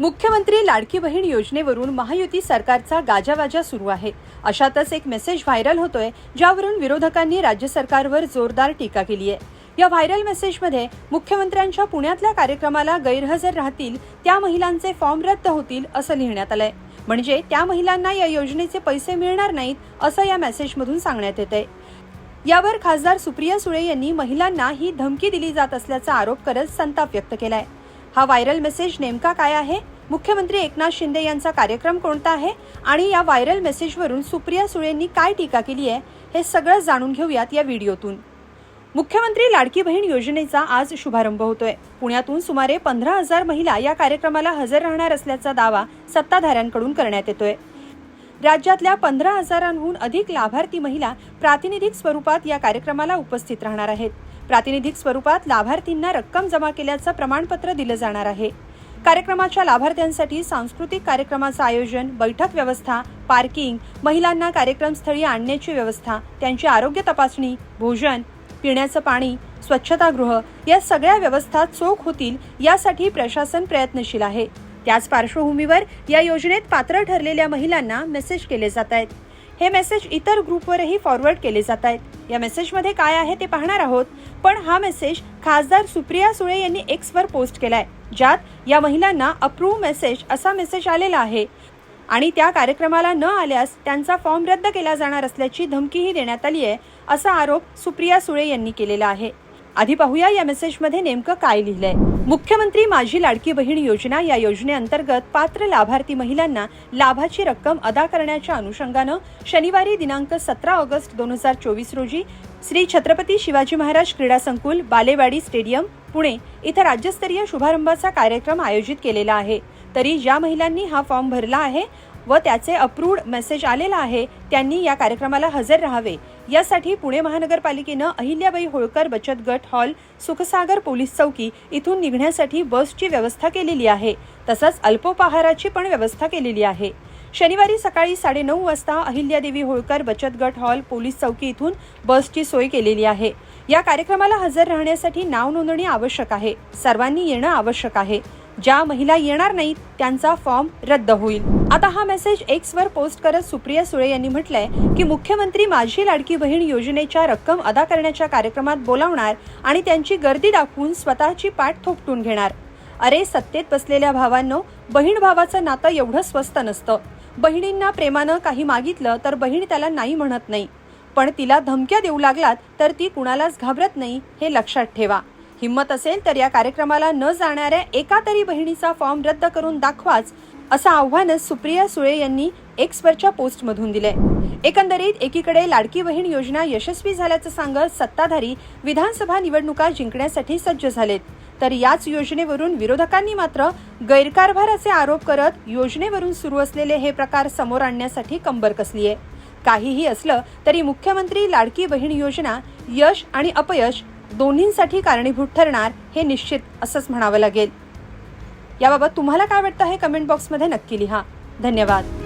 मुख्यमंत्री लाडकी बहीण योजनेवरून महायुती सरकारचा गाजावाजा सुरू आहे. अशातच एक मेसेज व्हायरल होतोय ज्यावरून विरोधकांनी राज्य सरकारवर जोरदार टीका केली आहे. या व्हायरल मेसेजमध्ये मुख्यमंत्र्यांच्या पुण्यातल्या कार्यक्रमाला गैरहजर राहतील त्या महिलांचे फॉर्म रद्द होतील असं लिहिण्यात आलंय. म्हणजे त्या महिलांना या योजनेचे पैसे मिळणार नाहीत असं या मेसेजमधून सांगण्यात येत आहे यावर खासदार सुप्रिया सुळे यांनी महिलांना ही धमकी दिली जात असल्याचा आरोप करत संताप व्यक्त केलाय. हा व्हायरल मेसेज नेमका काय आहे? मुख्यमंत्री एकनाथ शिंदे यांचा कार्यक्रम कोणता आहे? आणि या व्हायरल मेसेजवरून सुप्रिया सुळेंनी काय टीका केली आहे? हे सगळं जाणून घेऊयात या व्हिडिओतून. मुख्यमंत्री लाडकी बहीण योजनेचा आज शुभारंभ होतोय. पुण्यातून सुमारे पंधरा हजार महिला या कार्यक्रमाला हजर राहणार असल्याचा दावा सत्ताधाऱ्यांकडून करण्यात येतोय. राज्यातल्या पंधरा हजारांहून अधिक लाभार्थी महिला प्रातिनिधिक स्वरूपात या कार्यक्रमाला उपस्थित राहणार आहेत. प्रातिनिधिक स्वरूपात लाभार्थींना रक्कम जमा केल्याचं प्रमाणपत्र दिलं जाणार आहे. कार्यक्रमाच्या लाभार्थ्यांसाठी सांस्कृतिक कार्यक्रमाचं आयोजन बैठक व्यवस्था पार्किंग महिलांना कार्यक्रमस्थळी आणण्याची व्यवस्था त्यांची आरोग्य तपासणी भोजन पिण्याचं पाणी स्वच्छतागृह या सगळ्या व्यवस्था चोख होतील यासाठी प्रशासन प्रयत्नशील आहे. त्याच पार्श्वभूमीवर या योजनेत पात्र ठरलेल्या महिलांना मेसेज केले जात आहेत. हे मेसेज इतर ग्रुपवरही फॉरवर्ड केले जात आहेत. या मेसेजमध्ये काय आहे ते पाहणार आहोत पण हा मेसेज खासदार सुप्रिया सुळे यांनी एक्सवर पोस्ट केलाय ज्यात या महिलांना अप्रूव्ह मेसेज असा मेसेज आलेला आहे आणि त्या कार्यक्रमाला न आल्यास त्यांचा फॉर्म रद्द केला जाणार असल्याची धमकीही देण्यात आली आहे असा आरोप सुप्रिया सुळे यांनी केलेला आहे. आधी पाहूया या मेसेजमध्ये नेमकं काय लिहिलंय. मुख्यमंत्री माझी लाडकी बहीण योजना या योजनेअंतर्गत पात्र लाभार्थी महिलांना लाभाची रक्कम अदा करण्याच्या अनुषंगानं शनिवारी दिनांक सतरा ऑगस्ट दोन हजार चोवीस रोजी श्री छत्रपती शिवाजी महाराज क्रीडा संकुल बालेवाडी स्टेडियम पुणे इथं राज्यस्तरीय शुभारंभाचा कार्यक्रम आयोजित केलेला आहे. तरी ज्या महिलांनी हा फॉर्म भरला आहे व त्याचे अप्रूव्ड मेसेज आलेला आहे त्यांनी या कार्यक्रमाला हजर राहावे. यासाठी पुणे महानगरपालिकेनं अहिल्याबाई होळकर बचत गट हॉल सुखसागर पोलीस चौकी इथून निघण्यासाठी बसची व्यवस्था केलेली आहे. तसंच अल्पोपहाराची पण व्यवस्था केलेली आहे. शनिवारी सकाळी साडेनऊ वाजता अहिल्यादेवी होळकर बचत गट हॉल पोलीस चौकी इथून बसची सोय केलेली आहे. या कार्यक्रमाला हजर राहण्यासाठी नाव नोंदणी आवश्यक आहे. सर्वांनी येणं आवश्यक आहे. ज्या महिला येणार नाहीत त्यांचा फॉर्म रद्द होईल. आता हा मेसेज एक्स वर पोस्ट करत सुप्रिया सुळे यांनी म्हटलंय की मुख्यमंत्री माझी लाडकी बहीण योजनेच्या रक्कम अदा करण्याच्या कार्यक्रमात बोलावणार आणि त्यांची गर्दी दाखवून स्वतःची पाठ थोपटून घेणार. अरे सत्तेत बसलेल्या भावांनो बहीण भावाचं नातं एवढं स्वस्त नसतं. बहिणींना प्रेमानं काही मागितलं तर बहीण त्याला नाही म्हणत नाही. पण तिला धमक्या देऊ लागलात तर ती कुणालाच घाबरत नाही हे लक्षात ठेवा. हिंमत असेल तर या कार्यक्रमाला न जाणाऱ्या एका तरी बहिणीचा फॉर्म रद्द करून दाखवाच असं आव्हानच सुप्रिया सुळे यांनी एक्सवरच्या पोस्टमधून दिले एकंदरीत एकीकडे लाडकी बहीण योजना यशस्वी झाल्याचं सांगत सत्ताधारी विधानसभा निवडणुका जिंकण्यासाठी सज्ज झालेत. तर याच योजनेवरून विरोधकांनी मात्र गैरकारभाराचे आरोप करत योजनेवरून सुरू असलेले हे प्रकार समोर आणण्यासाठी कंबर कसली आहे काहीही असलं तरी मुख्यमंत्री लाडकी बहीण योजना यश आणि अपयश दोन्हींसाठी कारणीभूत ठरणार हे निश्चित असंच म्हणावं लागेल. याबाबत तुम्हाला काय वाटतं हे कमेंट बॉक्समध्ये नक्की लिहा. धन्यवाद.